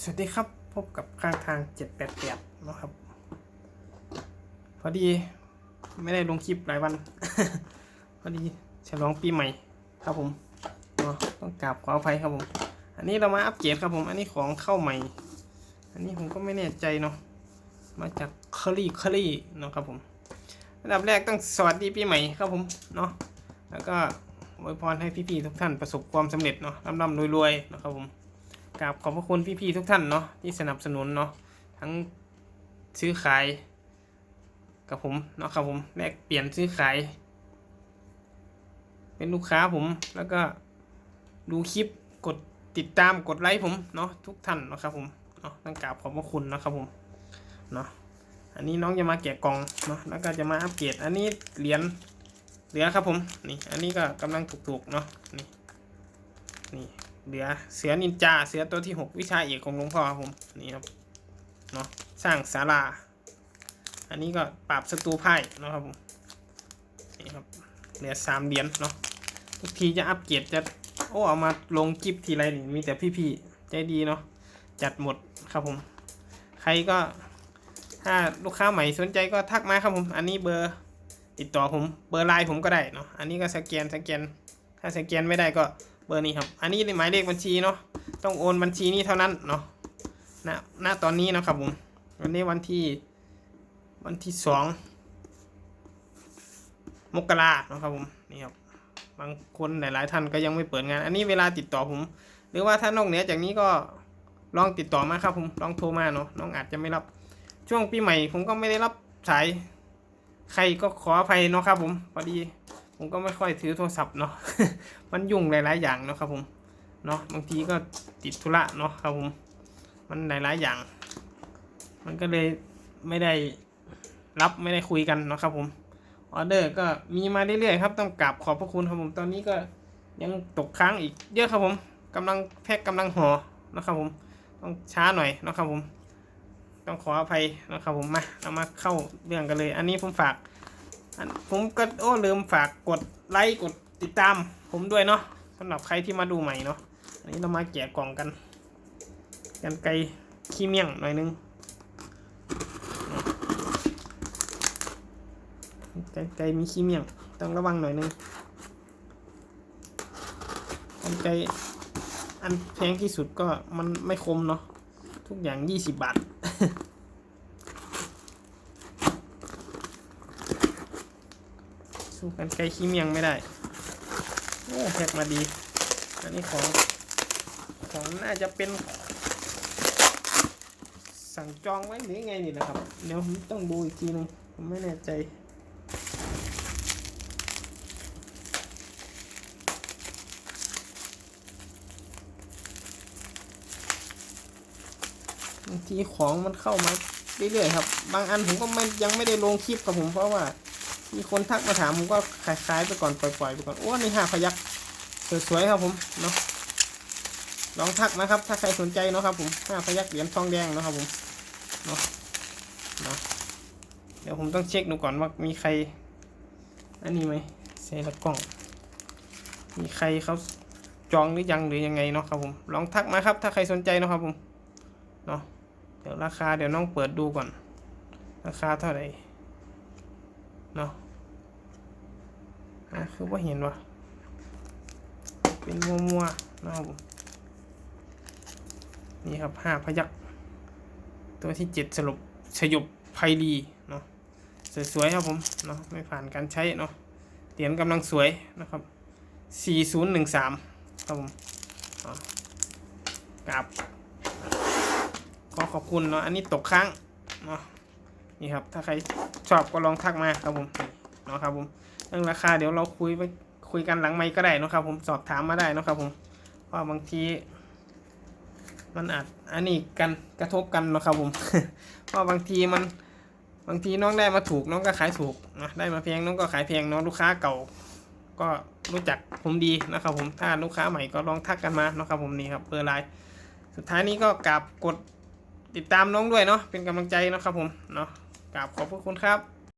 สวัสดีครับพบกับข้างทาง788นะครับ พอดีไม่ได้ลงคลิปหลายวัน พอดีฉลองปีใหม่ครับผมเนาะต้องกราบขออภัยครับผม อันนี้เรามาอัปเกรดครับผม อันนี้ของเข้าใหม่ อันนี้ผมก็ไม่แน่ใจเนาะมาจากคอรี่คอรี่เนาะครับผมอันดับแรกต้องสวัสดีปีใหม่ครับผมเนาะแล้วก็อวยพรให้พี่ๆทุกท่านประสบความสำเร็จเนาะร่ำๆรวยๆนะครับผม กราบขอบพระคุณพี่ๆทุกท่านเนาะที่สนับสนุนเนาะทั้งซื้อขาย กับผมเนาะครับผมแลกเปลี่ยนซื้อขาย เป็นลูกค้าผมแล้วก็ดูคลิปกดติดตามกดไลค์ผมเนาะทุกท่านเนาะครับผมเนาะต้องกราบขอบพระคุณนะครับผมเนาะอันนี้น้องจะมาแกะกล่องเนาะแล้วก็จะมาอัปเกรดอันนี้เหรียญเหลือครับผมนี่อันนี้ก็กำลังถูกๆเนาะนี่นี่ เหลือเสือนินจาเสือตัวที่6วิชาเอกของหลวงพ่อครับผมนี่ครับเนาะสร้างศาลา อันนี้ก็ปราบศัตรูไพ่นะครับผมนี่ครับเหลือสามเหรียญเนาะทุกทีจะอัปเกรดจะโอ้เอามาลงคลิปทีไรนี่มีแต่พี่ๆใจดีเนาะจัดหมดครับผม ใครก็ถ้าลูกค้าใหม่สนใจก็ทักมาครับผม อันนี้เบอร์ติดต่อผมเบอร์ไลน์ผมก็ได้เนาะอันนี้ก็สแกนสแกนถ้าสแกนไม่ได้ก็ เบอร์นี้ครับ อันนี้หมายเลขบัญชีเนาะ ต้องโอนบัญชีนี้เท่านั้นเนาะณณตอนนี้นะครับผมวันนี้วันที่วันที่สองมกราเนาะครับผมนี่ครับบางคนหลาย ๆ ท่านก็ยังไม่เปิดงาน อันนี้เวลาติดต่อผม หรือว่าถ้านอกเหนือจากนี้ก็ลองติดต่อมาครับผมลองโทรมาเนาะน้องอาจจะไม่รับ ช่วงปีใหม่ผมก็ไม่ได้รับสาย ใครก็ขออภัยเนาะครับผมพอดี ผมก็ไม่ค่อยถือโทรศัพท์เนาะ มันยุ่งหลาย ๆ อย่างเนาะครับผม เนาะบางทีก็ติดธุระเนาะครับผม มันหลาย ๆ อย่าง มันก็เลยไม่ได้รับไม่ได้คุยกันเนาะครับผม ออเดอร์ก็มีมาเรื่อย ๆ ครับ ต้องกราบขอบพระคุณครับผม ตอนนี้ก็ยังตกค้างอีกเยอะครับผมกำลังแพ็กกำลังห่อนะครับผม ต้องช้าหน่อยนะครับผม ต้องขออภัยนะครับผม มา เรามาเข้าเรื่องกันเลย อันนี้ผมฝาก ผมก็โอ้ลืมฝากกดไลค์กดติดตาม ผมด้วยเนาะสำหรับใครที่มาดูใหม่เนาะอันนี้เรามาแกะกล่องกัน กันไกลขี้เมี่ยงหน่อยนึงกันไกลมีขี้เมี่ยง ต้องระวังหน่อยนึงกันไกลอันแพงที่สุดก็มันไม่คมเนาะทุกอย่างยี่สิบบาท สู้กันไกลขี้เมียงไม่ได้ โอ้แพ็กมาดี อันนี้ของ ของน่าจะเป็น สั่งจองไว้หรือไงนี่นะครับ เดี๋ยวผมต้องดูอีกทีนึง ผมไม่แน่ใจบางทีของมันเข้ามาเรื่อยๆครับ บางอันผมก็ไม่ยังไม่ได้ลงคลิปกับผมเพราะว่า มีคนทักมาถามผมก็ขายๆไปก่อนปล่อยๆไปก่อนโอ้นี่ห้าพยักสวยๆครับผมเนาะลองทักนะครับ ถ้าใครสนใจเนาะครับผมห้าพยักเหรียญทองแดงเนาะครับผมเนาะเนาะเดี๋ยวผมต้องเช็คดูก่อนว่ามีใคร อันนี้ไหมเซละกล้อง มีใครเขาจองหรือยังหรือยังไงเนาะครับผมลองทักมาครับ ถ้าใครสนใจเนาะครับผมเนาะเดี๋ยวราคาเดี๋ยวน้องเปิดดูก่อน ราคาเท่าไหร่ เนาะอะคือว่าเห็นวะเป็นมัวมัวๆนะครับผมนี่ครับห้าพยักตัวที่เจ็ดสรุปฉยบไพรีเนาะสวยๆครับผมเนาะไม่ผ่านการใช้เนาะเหรียญกำลังสวยนะครับสี่ศูนย์หนึ่งสามครับผมกราบขอขอบคุณเนาะอันนี้ตกค้างเนาะ นี่ครับ ถ้าใครชอบก็ลองทักมาครับผมเนาะครับผมเรื่องราคาเดี๋ยวเราคุยไปคุยกันหลังไมค์ก็ได้นะครับ ผมสอบถามมาได้นะครับผมเพราะบางที มันอาจอันนี้กันกระทบกันนะครับผมเพราะบางทีมันบางทีน้องได้มาถูกน้องก็ขายถูกนะได้มาแพงน้องก็ขายแพงน้องลูกค้าเก่า ก็รู้จักผมดีนะครับ ผมถ้าลูกค้าใหม่ก็ลองทักกันมาเนาะครับ ผมนี่ครับเบอร์ไลน์สุดท้ายนี้ก็กราบกดติดตามน้องด้วยเนาะเป็นกำลังใจนะครับผมเนาะ กราบขอบพระคุณครับ